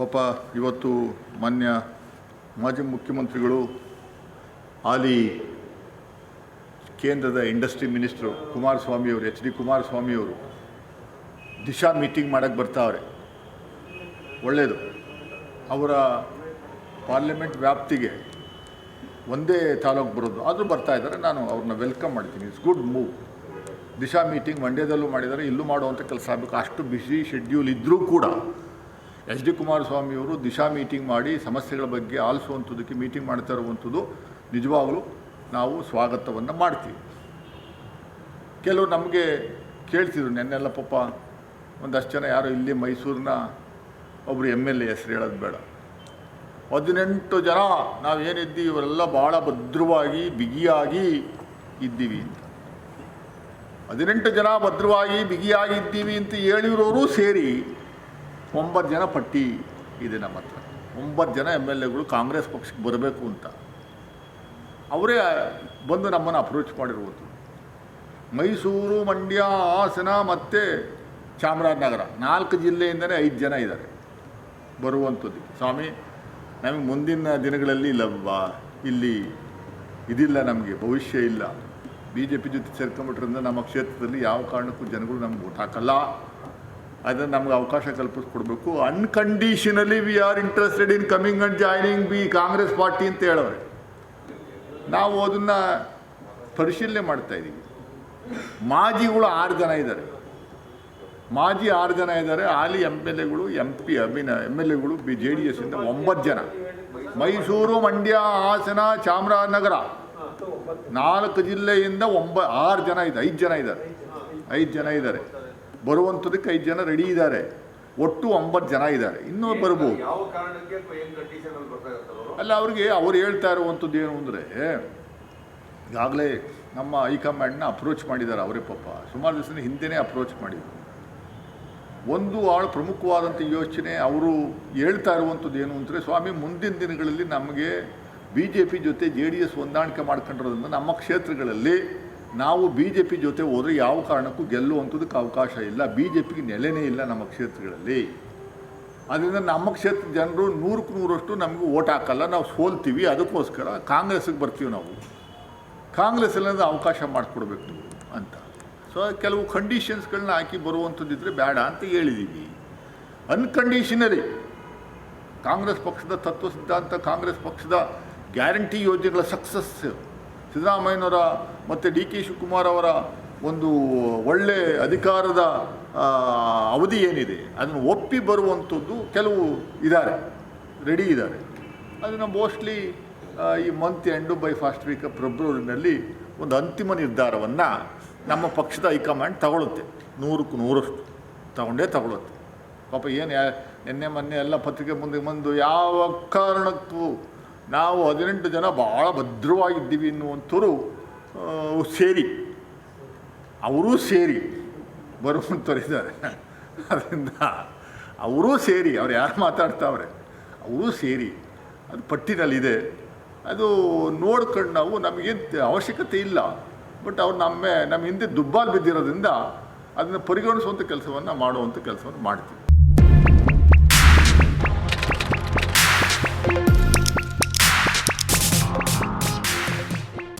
ಪಾಪ ಇವತ್ತು ಮಾನ್ಯ ಮಾಜಿ ಮುಖ್ಯಮಂತ್ರಿಗಳು, ಹಾಲಿ ಕೇಂದ್ರದ ಇಂಡಸ್ಟ್ರಿ ಮಿನಿಸ್ಟ್ರು ಕುಮಾರಸ್ವಾಮಿಯವರು ಎಚ್ ಡಿ ಕುಮಾರಸ್ವಾಮಿಯವರು ದಿಶಾ ಮೀಟಿಂಗ್ ಮಾಡೋಕ್ಕೆ ಬರ್ತಾವ್ರೆ. ಒಳ್ಳೆಯದು ಅವರ ಪಾರ್ಲಿಮೆಂಟ್ ವ್ಯಾಪ್ತಿಗೆ ಒಂದೇ ತಾಲೂಕು ಬರೋದು. ಆದರೂ ಬರ್ತಾ ಇದ್ದಾರೆ. ನಾನು ಅವ್ರನ್ನ ವೆಲ್ಕಮ್ ಮಾಡ್ತೀನಿ. It's good move Disha meeting ಮಂಡ್ಯದಲ್ಲೂ ಮಾಡಿದ್ದಾರೆ. ಇಲ್ಲೂ ಮಾಡುವಂಥ ಕೆಲಸ ಆಗಬೇಕು. ಅಷ್ಟು ಬಿಸಿ ಶೆಡ್ಯೂಲ್ ಇದ್ದರೂ ಕೂಡ ಎಚ್ ಡಿ ಕುಮಾರಸ್ವಾಮಿಯವರು ದಿಶಾ ಮೀಟಿಂಗ್ ಮಾಡಿ ಸಮಸ್ಯೆಗಳ ಬಗ್ಗೆ ಆಲಿಸುವಂಥದ್ದಕ್ಕೆ ಮೀಟಿಂಗ್ ಮಾಡ್ತಾ ಇರುವಂಥದ್ದು ನಿಜವಾಗಲೂ ನಾವು ಸ್ವಾಗತವನ್ನು ಮಾಡ್ತೀವಿ. ಕೆಲವರು ನಮಗೆ ಕೇಳ್ತಿದ್ರು ನೆನ್ನೆಲ್ಲ ಪಾಪ ಒಂದಷ್ಟು ಜನ ಯಾರೋ ಇಲ್ಲಿ ಮೈಸೂರಿನ ಒಬ್ಬರು ಎಂ ಎಲ್ ಎ ಹೆಸರು ಹೇಳೋದು ಬೇಡ. ಹದಿನೆಂಟು ಜನ ನಾವೇನಿದ್ದೀವಿ ಇವರೆಲ್ಲ ಭಾಳ ಭದ್ರವಾಗಿ, ಬಿಗಿಯಾಗಿ ಇದ್ದೀವಿ ಅಂತ. ಹದಿನೆಂಟು ಜನ ಭದ್ರವಾಗಿ, ಬಿಗಿಯಾಗಿ ಇದ್ದೀವಿ ಅಂತ ಹೇಳಿರೋರು ಸೇರಿ ಒಂಬತ್ತು ಜನ ಪಟ್ಟಿ ಇದೆ ನಮ್ಮ ಹತ್ರ. ಒಂಬತ್ತು ಜನ ಎಂ ಎಲ್ ಎಗಳು ಕಾಂಗ್ರೆಸ್ ಪಕ್ಷಕ್ಕೆ ಬರಬೇಕು ಅಂತ. ಅವರೇ ಬಂದು ನಮ್ಮನ್ನು ಅಪ್ರೋಚ್ ಮಾಡಿರ್ಬೋದು ಮೈಸೂರು, ಮಂಡ್ಯ, ಹಾಸನ ಮತ್ತು ಚಾಮರಾಜನಗರ. ನಾಲ್ಕು ಜಿಲ್ಲೆಯಿಂದಲೇ ಐದು ಜನ ಇದ್ದಾರೆ. ಬರುವಂಥದ್ದು. ಸ್ವಾಮಿ, ನಮಗೆ ಮುಂದಿನ ದಿನಗಳಲ್ಲಿ ಲಭ್ಯ ಇಲ್ಲಿ ಇದಿಲ್ಲ ನಮಗೆ, ಭವಿಷ್ಯ ಇಲ್ಲ. ಬಿ ಜೆ ಪಿ ಜೊತೆ ಸೇರ್ಕೊಂಬಿಟ್ರಿಂದ ನಮ್ಮ ಕ್ಷೇತ್ರದಲ್ಲಿ ಯಾವ ಕಾರಣಕ್ಕೂ ಜನಗಳು ನಮ್ಗೆ ಓಟ್ ಹಾಕಲ್ಲ. ಅದನ್ನು ನಮ್ಗೆ ಅವಕಾಶ ಕಲ್ಪಿಸ್ಕೊಡ್ಬೇಕು. Unconditionally we are interested in coming and joining B Congress party ಅಂತ ಹೇಳೋರೆ ನಾವು ಅದನ್ನು ಪರಿಶೀಲನೆ ಮಾಡ್ತಾ ಇದ್ದೀವಿ ಮಾಜಿಗಳು ಆರು ಜನ ಇದ್ದಾರೆ. ಮಾಜಿ ಆರು ಜನ ಇದ್ದಾರೆ. ಹಾಲಿ ಎಂ ಎಲ್ ಎಗಳು ಎಂ ಪಿ ಅಭಿನ ಎಂ ಎಲ್ ಎಗಳು ಬಿ ಜೆ ಡಿ ಎಸ್ಸಿಂದ ಒಂಬತ್ತು ಜನ. ಮೈಸೂರು, ಮಂಡ್ಯ, ಹಾಸನ, ಚಾಮರಾಜನಗರ. ನಾಲ್ಕು ಜಿಲ್ಲೆಯಿಂದ ಒಂಬ, ಆರು ಜನ ಇದೆ ಐದು ಜನ ಇದ್ದಾರೆ. ಐದು ಜನ ಇದ್ದಾರೆ. ಬರುವಂಥದಕ್ಕೆ ಐದು ಜನ ರೆಡಿ ಇದ್ದಾರೆ. ಒಟ್ಟು ಒಂಬತ್ತು ಜನ ಇದ್ದಾರೆ. ಇನ್ನೂ ಬರ್ಬೋದು. ಅಲ್ಲ ಅವ್ರಿಗೆ ಅವ್ರು ಹೇಳ್ತಾ ಇರುವಂಥದ್ದು ಏನು ಅಂದರೆ ಈಗಾಗಲೇ ನಮ್ಮ ಹೈಕಮಾಂಡ್ನ ಅಪ್ರೋಚ್ ಮಾಡಿದ್ದಾರೆ ಅವರೇ ಪಾಪ. ಸುಮಾರು ದಿವಸದ ಹಿಂದೆ ಅಪ್ರೋಚ್ ಮಾಡಿದರು. ಒಂದು ಆಳು ಪ್ರಮುಖವಾದಂಥ ಯೋಚನೆ ಅವರು ಹೇಳ್ತಾ ಇರುವಂಥದ್ದು ಏನು ಅಂದರೆ ಸ್ವಾಮಿ ಮುಂದಿನ ದಿನಗಳಲ್ಲಿ ನಮಗೆ ಬಿ ಜೆ ಪಿ ಜೊತೆ ಜೆ ಡಿ ಎಸ್ ಹೊಂದಾಣಿಕೆ ಮಾಡ್ಕೊಂಡಿರೋದ್ರಿಂದ ನಮ್ಮ ಕ್ಷೇತ್ರಗಳಲ್ಲಿ ನಾವು ಬಿ ಜೆ ಪಿ ಜೊತೆ ಹೋದರೆ ಯಾವ ಕಾರಣಕ್ಕೂ ಗೆಲ್ಲುವಂಥದ್ದಕ್ಕೆ ಅವಕಾಶ ಇಲ್ಲ. ಬಿ ಜೆ ಪಿಗೆ ನೆಲೆನೇ ಇಲ್ಲ ನಮ್ಮ ಕ್ಷೇತ್ರಗಳಲ್ಲಿ. ಅದರಿಂದ ನಮ್ಮ ಕ್ಷೇತ್ರ ಜನರು ನೂರಕ್ಕೆ ನೂರಷ್ಟು ನಮಗೆ ಓಟ್ ಹಾಕಲ್ಲ, ನಾವು ಸೋಲ್ತೀವಿ. ಅದಕ್ಕೋಸ್ಕರ ಕಾಂಗ್ರೆಸ್ಗೆ ಬರ್ತೀವಿ ನಾವು. ಕಾಂಗ್ರೆಸ್ ಎಲ್ಲ ಅವಕಾಶ ಮಾಡಿಕೊಡ್ಬೇಕು ಅಂತ. ಸೊ ಕೆಲವು ಕಂಡೀಷನ್ಸ್ಗಳನ್ನ ಹಾಕಿ ಬರುವಂಥದ್ದಿದ್ರೆ ಬೇಡ ಅಂತ ಹೇಳಿದ್ದೀವಿ ಅನ್ಕಂಡೀಷನರಿ ಕಾಂಗ್ರೆಸ್ ಪಕ್ಷದ ತತ್ವ ಸಿದ್ಧಾಂತ, ಕಾಂಗ್ರೆಸ್ ಪಕ್ಷದ ಗ್ಯಾರಂಟಿ ಯೋಜನೆಗಳ ಸಕ್ಸಸ್ ಸಿದ್ದರಾಮಯ್ಯನವರ ಮತ್ತು ಡಿ ಕೆ ಶಿವಕುಮಾರ್ ಅವರ ಒಂದು ಒಳ್ಳೆ ಅಧಿಕಾರದ ಅವಧಿ ಏನಿದೆ, ಅದನ್ನು ಒಪ್ಪಿ ಬರುವಂಥದ್ದು ಕೆಲವು ಇದ್ದಾರೆ, ರೆಡಿ ಇದ್ದಾರೆ. ಅದನ್ನು ಮೋಸ್ಟ್ಲಿ ಈ month end by first week ಫೆಬ್ರವರಿನಲ್ಲಿ ಒಂದು ಅಂತಿಮ ನಿರ್ಧಾರವನ್ನು ನಮ್ಮ ಪಕ್ಷದ ಹೈಕಮಾಂಡ್ ತಗೊಳುತ್ತೆ. ನೂರಕ್ಕೂ ನೂರಷ್ಟು ತಗೊಂಡೇ ತಗೊಳುತ್ತೆ. ಪಾಪ ಏನು ನಿನ್ನೆ ಮೊನ್ನೆ ಎಲ್ಲ ಪತ್ರಿಕೆ ಮುಂದೆ ಬಂದು ಯಾವ ಕಾರಣಕ್ಕೂ ನಾವು ಹದಿನೆಂಟು ಜನ ಭಾಳ ಭದ್ರವಾಗಿದ್ದೀವಿ ಎನ್ನುವಂಥವ್ರು ಆ, ಸೇರಿ. ಅವರೂ ಸೇರಿ ಬರುವಂಥವ್ರಿದ್ದಾರೆ ಅದರಿಂದ ಅವರೂ ಸೇರಿ ಅವ್ರು ಯಾರು ಮಾತಾಡ್ತಾವ್ರೆ? ಅವರೂ ಸೇರಿ. ಅದು ಪಟ್ಟಿನಲ್ಲಿದೆ ಅದು ನೋಡ್ಕೊಂಡು ನಾವು ನಮಗೇನು ಅವಶ್ಯಕತೆ ಇಲ್ಲ. ಬಟ್ ಅವ್ರು ನಮ್ಮ ನಮ್ಮ ಹಿಂದೆ ದುಬ್ಬಾಲ್ ಬಿದ್ದಿರೋದ್ರಿಂದ ಅದನ್ನು ಪರಿಗಣಿಸುವಂಥ ಕೆಲಸವನ್ನು ಮಾಡುವಂಥ ಕೆಲಸವನ್ನು ಮಾಡ್ತೀವಿ.